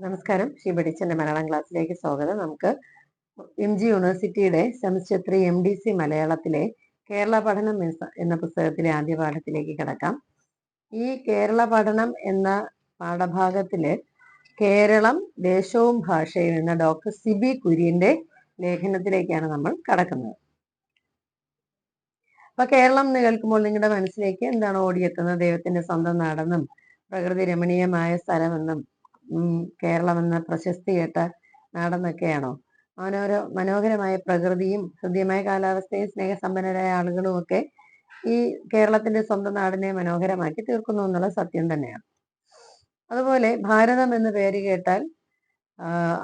നമസ്കാരം. ശ്രീ ബഡിച്ചന്റെ മലയാളം ക്ലാസ്സിലേക്ക് സ്വാഗതം. നമുക്ക് എം ജി യൂണിവേഴ്സിറ്റിയുടെ semester three M D C മലയാളത്തിലെ കേരള പഠനം എന്ന- പുസ്തകത്തിലെ ആദ്യ പാഠത്തിലേക്ക് കിടക്കാം. ഈ കേരള പഠനം എന്ന പാഠഭാഗത്തിൽ കേരളം ദേശവും ഭാഷയും എന്ന ഡോക്ടർ സിബി കുര്യന്റെ ലേഖനത്തിലേക്കാണ് നമ്മൾ കടക്കുന്നത്. അപ്പൊ കേരളം എന്ന് കേൾക്കുമ്പോൾ നിങ്ങളുടെ മനസ്സിലേക്ക് എന്താണ് ഓടിയെത്തുന്നത്? ദൈവത്തിന്റെ സ്വന്തം നാടെന്നും പ്രകൃതി രമണീയമായ സ്ഥലമെന്നും കേരളം എന്ന പ്രശസ്തി കേട്ട നാടെന്നൊക്കെയാണോ? മനോരോ മനോഹരമായ പ്രകൃതിയും ഹൃദ്യമായ കാലാവസ്ഥയും സ്നേഹസമ്പന്നരായ ആളുകളും ഒക്കെ ഈ കേരളത്തിന്റെ സ്വന്തം നാടിനെ മനോഹരമാക്കി തീർക്കുന്നു എന്നുള്ള സത്യം തന്നെയാണ്. അതുപോലെ ഭാരതം എന്ന് പേര് കേട്ടാൽ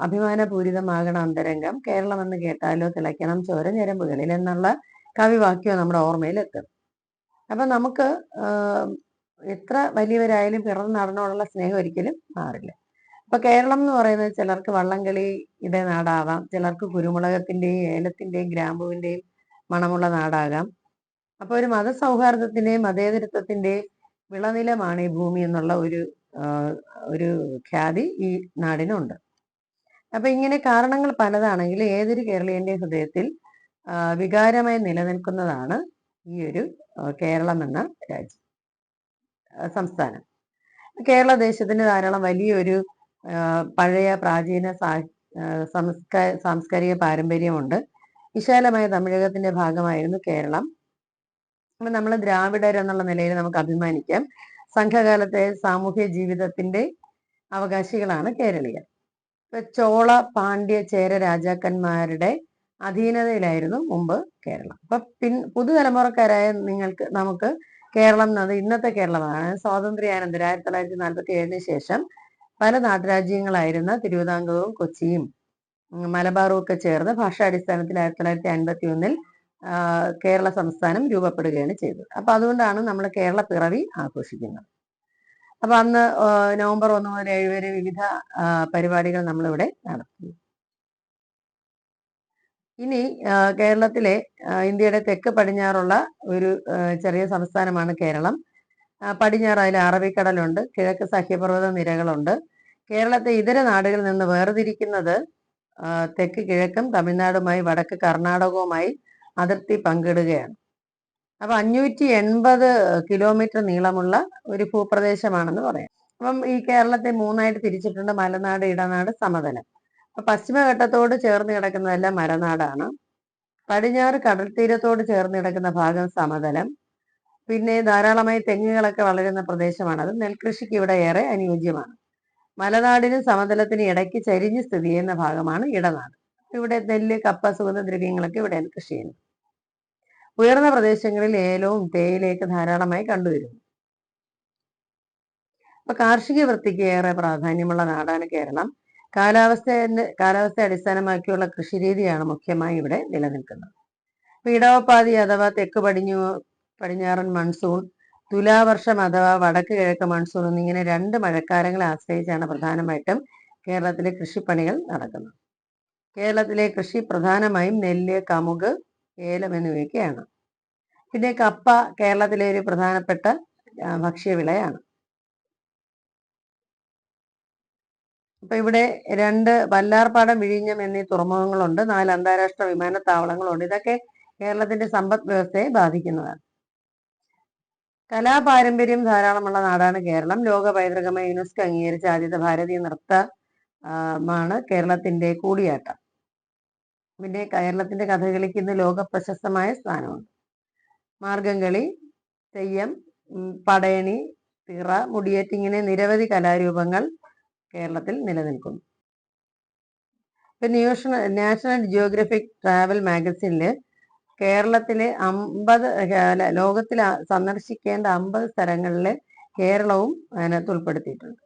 അഭിമാനപൂരിതമാകണ അന്തരംഗം. കേരളം എന്ന് കേട്ടാലോ തിളയ്ക്കണം ചോര ഞരമ്പുകളിൽ എന്നുള്ള കവിവാക്യം നമ്മുടെ ഓർമ്മയിൽ എത്തും അപ്പൊ നമുക്ക് എത്ര വലിയവരായാലും പിറന്ന നടനോടുള്ള സ്നേഹം ഒരിക്കലും മാറില്ല. അപ്പൊ കേരളം എന്ന് പറയുന്നത് ചിലർക്ക് വള്ളംകളിയുടെ നാടാവാം ചിലർക്ക് കുരുമുളകത്തിന്റെയും ഏലത്തിന്റെയും ഗ്രാമ്പുവിന്റെയും മണമുള്ള നാടാകാം. അപ്പൊ ഒരു മതസൗഹാർദ്ദത്തിന്റെയും മതേതരത്വത്തിന്റെയും വിളനിലമാണ് ഈ ഭൂമി എന്നുള്ള ഒരു ഒരു ഖ്യാതി ഈ നാടിനുണ്ട്. അപ്പൊ ഇങ്ങനെ കാരണങ്ങൾ പലതാണെങ്കിലും ഏതൊരു കേരളീയന്റെ ഹൃദയത്തിൽ വികാരമായി നിലനിൽക്കുന്നതാണ് ഈ ഒരു കേരളം എന്ന രാജ്യം സംസ്ഥാനം. കേരള ദേശത്തിന് ധാരാളം വലിയൊരു പഴയ പ്രാചീന സാംസ്കാരിക പാരമ്പര്യമുണ്ട്. വിശാലമായ തമിഴകത്തിന്റെ ഭാഗമായിരുന്നു കേരളം. അപ്പൊ നമ്മൾ ദ്രാവിഡർ എന്നുള്ള നിലയിൽ നമുക്ക് അഭിമാനിക്കാം. സംഘകാലത്തെ സാമൂഹ്യ ജീവിതത്തിന്റെ അവകാശികളാണ് കേരളീയർ. ചോള പാണ്ഡ്യ ചേര രാജാക്കന്മാരുടെ അധീനതയിലായിരുന്നു മുമ്പ് കേരളം. അപ്പൊ പിൻ പുതുതലമുറക്കാരായ നിങ്ങൾക്ക് നമുക്ക് കേരളം എന്നത് ഇന്നത്തെ കേരളമാണ്. സ്വാതന്ത്ര്യാനന്തരം ആയിരത്തി തൊള്ളായിരത്തി നാൽപ്പത്തി ഏഴിന് ശേഷം പല നാട്ടുരാജ്യങ്ങളായിരുന്ന തിരുവിതാംകൂറും കൊച്ചിയും മലബാറും ഒക്കെ ചേർന്ന് ഭാഷാടിസ്ഥാനത്തിൽ ആയിരത്തി തൊള്ളായിരത്തി അൻപത്തി ഒന്നിൽ കേരള സംസ്ഥാനം രൂപപ്പെടുകയാണ് ചെയ്തത്. അപ്പൊ അതുകൊണ്ടാണ് നമ്മൾ കേരള പിറവി ആഘോഷിക്കുന്നത്. അപ്പൊ അന്ന് നവംബർ ഒന്ന് മുതൽ ഏഴ് വരെ വിവിധ പരിപാടികൾ നമ്മളിവിടെ നടത്തി ഇനി കേരളത്തിലെ ഇന്ത്യയുടെ തെക്ക് പടിഞ്ഞാറുള്ള ഒരു ചെറിയ സംസ്ഥാനമാണ് കേരളം. പടിഞ്ഞാറ് അതിൽ അറബിക്കടലുണ്ട് കിഴക്ക് സഹ്യപർവത നിരകളുണ്ട്. കേരളത്തെ ഇതര നാടുകളിൽ നിന്ന് വേർതിരിക്കുന്നത് തെക്ക് കിഴക്കും തമിഴ്നാടുമായി വടക്ക് കർണാടകവുമായി അതിർത്തി പങ്കിടുകയാണ്. അപ്പൊ അഞ്ഞൂറ്റി എൺപത് കിലോമീറ്റർ നീളമുള്ള ഒരു ഭൂപ്രദേശമാണെന്ന് പറയാം. അപ്പം ഈ കേരളത്തെ മൂന്നായിട്ട് തിരിച്ചിട്ടുണ്ട് മലനാട് ഇടനാട് സമതലം. അപ്പൊ പശ്ചിമഘട്ടത്തോട് ചേർന്ന് കിടക്കുന്നതെല്ലാം മലനാടാണ്. പടിഞ്ഞാറ് കടൽ തീരത്തോട് ചേർന്ന് കിടക്കുന്ന ഭാഗം സമതലം. പിന്നെ ധാരാളമായി തെങ്ങുകളൊക്കെ വളരുന്ന പ്രദേശമാണ്. അത് നെൽകൃഷിക്ക് ഇവിടെ ഏറെ അനുയോജ്യമാണ്. മലനാടിനും സമതലത്തിനും ഇടയ്ക്ക് ചരിഞ്ഞ് സ്ഥിതി ചെയ്യുന്ന ഭാഗമാണ് ഇടനാട്. ഇവിടെ നെല്ല് കപ്പ സുഗന്ധദ്രവ്യങ്ങളൊക്കെ ഇവിടെ കൃഷി ചെയ്യുന്നു. ഉയർന്ന പ്രദേശങ്ങളിൽ ഏലവും തേയിലയൊക്കെ ധാരാളമായി കണ്ടുവരുന്നു. അപ്പൊ കാർഷിക വൃത്തിക്ക് ഏറെ പ്രാധാന്യമുള്ള നാടാണ് കേരളം. കാലാവസ്ഥ കാലാവസ്ഥ അടിസ്ഥാനമാക്കിയുള്ള കൃഷിരീതിയാണ് മുഖ്യമായി ഇവിടെ നിലനിൽക്കുന്നത്. ഇടവപ്പാതി അഥവാ തെക്ക് പടിഞ്ഞു പടിഞ്ഞാറൻ മൺസൂൺ തുലാവർഷം അഥവാ വടക്ക് കിഴക്ക് മൺസൂൺ എന്നിങ്ങനെ രണ്ട് മഴക്കാലങ്ങളെ ആശ്രയിച്ചാണ് പ്രധാനമായിട്ടും കേരളത്തിലെ കൃഷിപ്പണികൾ നടക്കുന്നത്. കേരളത്തിലെ കൃഷി പ്രധാനമായും നെല്ല് കമുക് ഏലം എന്നിവയൊക്കെയാണ്. പിന്നെ കപ്പ കേരളത്തിലെ ഒരു പ്രധാനപ്പെട്ട ഭക്ഷ്യവിളയാണ് അപ്പൊ ഇവിടെ രണ്ട് വല്ലാർപാടം വിഴിഞ്ഞം എന്നീ തുറമുഖങ്ങളുണ്ട്. നാല് അന്താരാഷ്ട്ര വിമാനത്താവളങ്ങളുണ്ട്. ഇതൊക്കെ കേരളത്തിന്റെ സമ്പദ് വ്യവസ്ഥയെ ബാധിക്കുന്നതാണ്. കലാപാരമ്പര്യം ധാരാളമുള്ള നാടാണ് കേരളം. ലോക പൈതൃകമായി യുനെസ്കോ അംഗീകരിച്ച ആദ്യത്തെ ഭാരതീയ നൃത്ത മാണ് കേരളത്തിന്റെ കൂടിയാട്ടം. പിന്നെ കേരളത്തിന്റെ കഥകളിക്ക് ഇന്ന് ലോക പ്രശസ്തമായ സ്ഥാനമുണ്ട്. മാർഗംകളി തെയ്യം പടയണി തിറ മുടിയേറ്റ് ഇങ്ങനെ നിരവധി കലാരൂപങ്ങൾ കേരളത്തിൽ നിലനിൽക്കുന്നു. ഇപ്പൊ ന്യൂഷണൽ നാഷണൽ ജിയോഗ്രഫിക് ട്രാവൽ മാഗസിനിൽ കേരളത്തിലെ അമ്പത് ലോകത്തിൽ സന്ദർശിക്കേണ്ട അമ്പത് സ്ഥലങ്ങളിലെ കേരളവും അതിനകത്ത് ഉൾപ്പെടുത്തിയിട്ടുണ്ട്.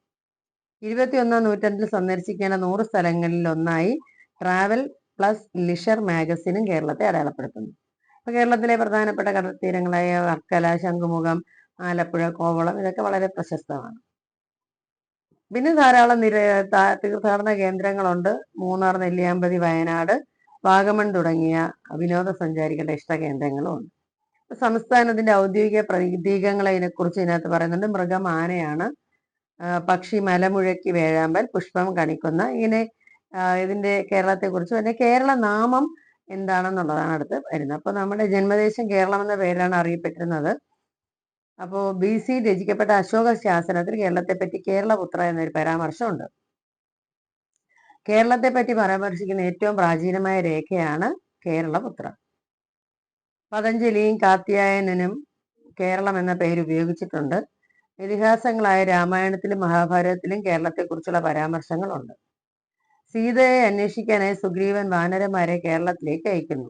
ഇരുപത്തിയൊന്നാം നൂറ്റാണ്ടിൽ സന്ദർശിക്കേണ്ട നൂറ് സ്ഥലങ്ങളിൽ ഒന്നായി ട്രാവൽ പ്ലസ് ലിഷർ മാഗസിനും കേരളത്തെ അടയാളപ്പെടുത്തുന്നു. അപ്പൊ കേരളത്തിലെ പ്രധാനപ്പെട്ട കടൽത്തീരങ്ങളായ വർക്കല ശംഖുമുഖം ആലപ്പുഴ കോവളം ഇതൊക്കെ വളരെ പ്രശസ്തമാണ്. പിന്നെ ധാരാളം നിര തീർത്ഥാടന കേന്ദ്രങ്ങളുണ്ട്. മൂന്നാർ നെല്ലിയാമ്പതി വയനാട് വാഗമൺ തുടങ്ങിയ വിനോദസഞ്ചാരികളുടെ ഇഷ്ട കേന്ദ്രങ്ങളും ഉണ്ട് സംസ്ഥാനത്തിന്റെ ഔദ്യോഗിക പ്രതീകങ്ങളെ കുറിച്ച് ഇതിനകത്ത് പറയുന്നുണ്ട്. മൃഗം ആനയാണ് പക്ഷി മലമുഴക്കി വേഴാമ്പൽ പുഷ്പം കണിക്കുന്ന ഇങ്ങനെ ഇതിന്റെ കേരളത്തെക്കുറിച്ച് പിന്നെ കേരള നാമം എന്താണെന്നുള്ളതാണ് അടുത്ത് വരുന്നത്. അപ്പോൾ നമ്മുടെ ജന്മദേശം കേരളം എന്ന പേരിലാണ് അറിയപ്പെട്ടിരുന്നത്. അപ്പോൾ ബി സി രചിക്കപ്പെട്ട അശോക ശാസനത്തിൽ കേരളത്തെ പറ്റി കേരളപുത്ര എന്നൊരു പരാമർശമുണ്ട്. കേരളത്തെ പറ്റി പരാമർശിക്കുന്ന ഏറ്റവും പ്രാചീനമായ രേഖയാണ് കേരളപുത്ര. പതഞ്ജലിയും കാത്യായനനും കേരളം എന്ന പേര് ഉപയോഗിച്ചിട്ടുണ്ട്. ഇതിഹാസങ്ങളായ രാമായണത്തിലും മഹാഭാരതത്തിലും കേരളത്തെക്കുറിച്ചുള്ള പരാമർശങ്ങളുണ്ട്. സീതയെ അന്വേഷിക്കാനായി സുഗ്രീവൻ വാനരന്മാരെ കേരളത്തിലേക്ക് അയക്കുന്നു.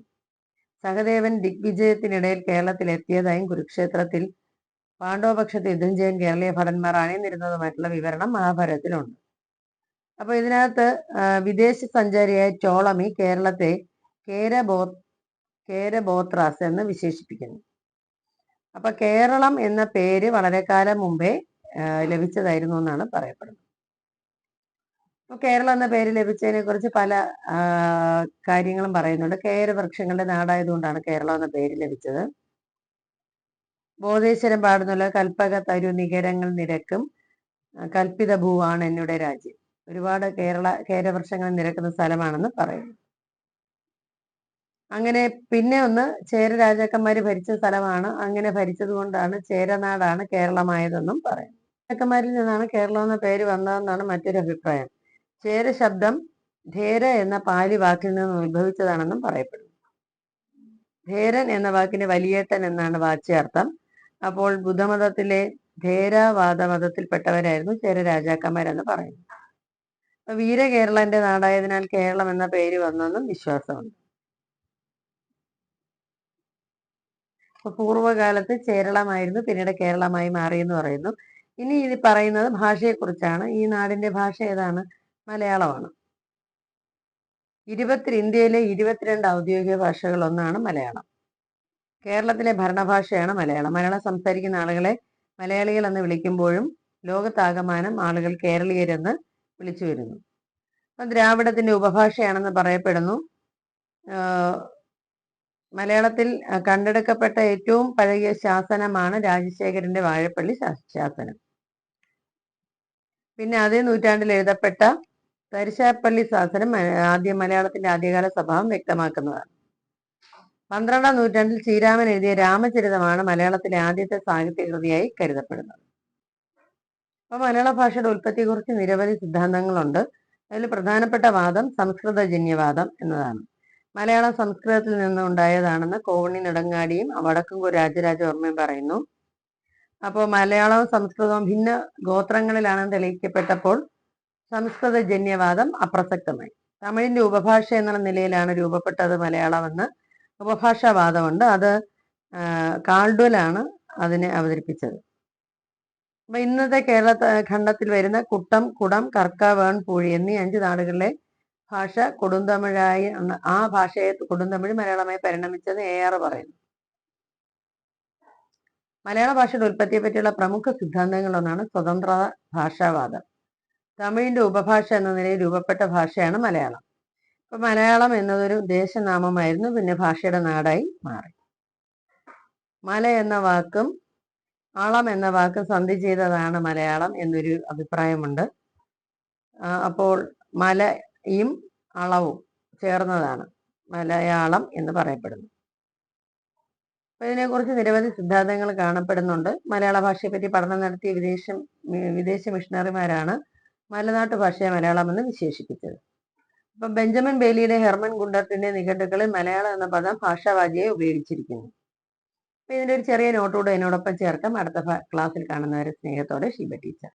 സഹദേവൻ ദിഗ്വിജയത്തിനിടയിൽ കേരളത്തിൽ എത്തിയതായും കുരുക്ഷേത്രത്തിൽ പാണ്ഡവപക്ഷത്ത് യുദ്ധം ചെയ്യാൻ കേരളീയ ഭടന്മാർ അണിനിരുന്നതുമായിട്ടുള്ള വിവരണം മഹാഭാരതത്തിലുണ്ട്. അപ്പൊ ഇതിനകത്ത് വിദേശ സഞ്ചാരിയായ ചോളമി കേരളത്തെ കേരബോ കേരബോത്രാസ് എന്ന് വിശേഷിപ്പിക്കുന്നു. അപ്പൊ കേരളം എന്ന പേര് വളരെ കാലം മുമ്പേ ലഭിച്ചതായിരുന്നു എന്നാണ് പറയപ്പെടുന്നത്. കേരളം എന്ന പേര് ലഭിച്ചതിനെ കുറിച്ച് പല കാര്യങ്ങളും പറയുന്നുണ്ട്. കേരവൃക്ഷങ്ങളുടെ നാടായതുകൊണ്ടാണ് കേരളം എന്ന പേര് ലഭിച്ചത്. ബോധേശ്വരം പാടുന്നുള്ള കൽപ്പക തരു നികരങ്ങൾ നിരക്കും കൽപ്പിത ഭൂവാണ് എന്നുടെ രാജ്യം. ഒരുപാട് കേരള കേരവൃക്ഷങ്ങൾ നിരക്കുന്ന സ്ഥലമാണെന്ന് പറയുന്നു അങ്ങനെ പിന്നെ ഒന്ന് ചേര രാജാക്കന്മാര് ഭരിച്ച സ്ഥലമാണ്. അങ്ങനെ ഭരിച്ചത് കൊണ്ടാണ് ചേരനാടാണ് കേരളമായതെന്നും പറയുന്നു രാജാക്കന്മാരിൽ നിന്നാണ് കേരളം എന്ന പേര് വന്നതെന്നാണ് മറ്റൊരു അഭിപ്രായം. ചേര ശബ്ദം ധേര എന്ന പാലി വാക്കിൽ നിന്ന് ഉത്ഭവിച്ചതാണെന്നും പറയപ്പെടുന്നു. ധേരൻ എന്ന വാക്കിന് വലിയേട്ടൻ എന്നാണ് വാച്യാർത്ഥം അപ്പോൾ ബുദ്ധമതത്തിലെ ധേരവാദ മതത്തിൽപ്പെട്ടവരായിരുന്നു ചേര രാജാക്കന്മാരെന്ന് പറയുന്നു. വീരകേരളന്റെ നാടായതിനാൽ കേരളം എന്ന പേര് വന്നെന്നും വിശ്വാസമുണ്ട്. പൂർവകാലത്ത് കേരളമായിരുന്നു പിന്നീട് കേരളമായി മാറി എന്ന് പറയുന്നു. ഇനി ഇത് പറയുന്നത് ഭാഷയെക്കുറിച്ചാണ്. ഈ നാടിന്റെ ഭാഷ ഏതാണ്? മലയാളമാണ്. ഇരുപത്തി ഇന്ത്യയിലെ ഇരുപത്തിരണ്ട് ഔദ്യോഗിക ഭാഷകൾ ഒന്നാണ് മലയാളം. കേരളത്തിലെ ഭരണഭാഷയാണ് മലയാളം. മലയാളം സംസാരിക്കുന്ന ആളുകളെ മലയാളികൾ എന്ന് വിളിക്കുമ്പോഴും ലോകത്താകമാനം ആളുകൾ കേരളീയരെന്ന് വിളിച്ചു വരുന്നു. അപ്പം ദ്രാവിഡത്തിന്റെ ഉപഭാഷയാണെന്ന് പറയപ്പെടുന്നു. മലയാളത്തിൽ കണ്ടെടുക്കപ്പെട്ട ഏറ്റവും പഴകിയ ശാസനമാണ് രാജശേഖരന്റെ വാഴപ്പള്ളി ശാസനം പിന്നെ അതേ നൂറ്റാണ്ടിൽ എഴുതപ്പെട്ട തരിശാപ്പള്ളി ശാസനം ആദ്യ മലയാളത്തിന്റെ ആദ്യകാല സ്വഭാവം വ്യക്തമാക്കുന്നതാണ്. പന്ത്രണ്ടാം നൂറ്റാണ്ടിൽ ശ്രീരാമൻ എഴുതിയ രാമചരിതമാണ് മലയാളത്തിലെ ആദ്യത്തെ സാഹിത്യകൃതിയായി കരുതപ്പെടുന്നത്. അപ്പൊ മലയാള ഭാഷയുടെ ഉൽപ്പത്തിയെക്കുറിച്ച് നിരവധി സിദ്ധാന്തങ്ങളുണ്ട്. അതിൽ പ്രധാനപ്പെട്ട വാദം സംസ്കൃത ജന്യവാദം എന്നതാണ്. മലയാളം സംസ്കൃതത്തിൽ നിന്ന് ഉണ്ടായതാണെന്ന് കോവണി നെടുങ്ങാടിയും രാജരാജ രാജരാജവർമ്മയും പറയുന്നു. അപ്പോൾ മലയാളവും സംസ്കൃതവും ഭിന്ന ഗോത്രങ്ങളിലാണെന്ന് തെളിയിക്കപ്പെട്ടപ്പോൾ സംസ്കൃത ജന്യവാദം അപ്രസക്തമായി. തമിഴിന്റെ ഉപഭാഷ എന്നുള്ള നിലയിലാണ് രൂപപ്പെട്ടത് മലയാളമെന്ന് ഉപഭാഷാവാദമുണ്ട്. അത് കാൾഡ്വലാണ് അതിനെ അവതരിപ്പിച്ചത്. അപ്പൊ ഇന്നത്തെ കേരള ഖണ്ഡത്തിൽ വരുന്ന കുട്ടം കുടം കർക്ക വേൺ പൂഴി എന്നീ അഞ്ച് നാടുകളിലെ ഭാഷ കൊടുന്തമിഴായി ആ ഭാഷയെ കൊടുന്തമിഴ് മലയാളമായി പരിണമിച്ചെന്ന് എ ആർ പറയുന്നു. മലയാള ഭാഷയുടെ ഉൽപ്പത്തിയെ പറ്റിയുള്ള പ്രമുഖ സിദ്ധാന്തങ്ങളൊന്നാണ് സ്വതന്ത്ര ഭാഷാവാദം. തമിഴിന്റെ ഉപഭാഷ എന്ന നിലയിൽ രൂപപ്പെട്ട ഭാഷയാണ് മലയാളം. ഇപ്പൊ മലയാളം എന്നതൊരു ദേശനാമമായിരുന്നു പിന്നെ ഭാഷയുടെ നാടായി മാറി. മല എന്ന വാക്കും ആളം എന്ന വാക്ക് സന്ധി ചെയ്തതാണ് മലയാളം എന്നൊരു അഭിപ്രായമുണ്ട്. അപ്പോൾ മലയും അളവും ചേർന്നതാണ്. മലയാളം എന്ന് പറയപ്പെടുന്നു. അപ്പൊ ഇതിനെക്കുറിച്ച് നിരവധി സിദ്ധാന്തങ്ങൾ കാണപ്പെടുന്നുണ്ട്. മലയാള ഭാഷയെ പറ്റി പഠനം നടത്തിയ വിദേശ വിദേശ മിഷണറിമാരാണ് മലനാട്ടു ഭാഷയെ മലയാളം എന്ന് വിശേഷിപ്പിച്ചത്. അപ്പൊ ബെഞ്ചമിൻ ബേലിയുടെ ഹെർമൻ ഗുണ്ടർട്ടിന്റെ നിഘണ്ടുക്കളിൽ മലയാളം എന്ന പദം ഭാഷാവാചിയെ ഉപയോഗിച്ചിരിക്കുന്നു. അപ്പൊ ഇതിന്റെ ഒരു ചെറിയ നോട്ടുകൂടെ എന്നോടൊപ്പം ചേർക്കാം. അടുത്ത ക്ലാസ്സിൽ കാണുന്നവരെ സ്നേഹത്തോടെ ഷീബ ടീച്ചർ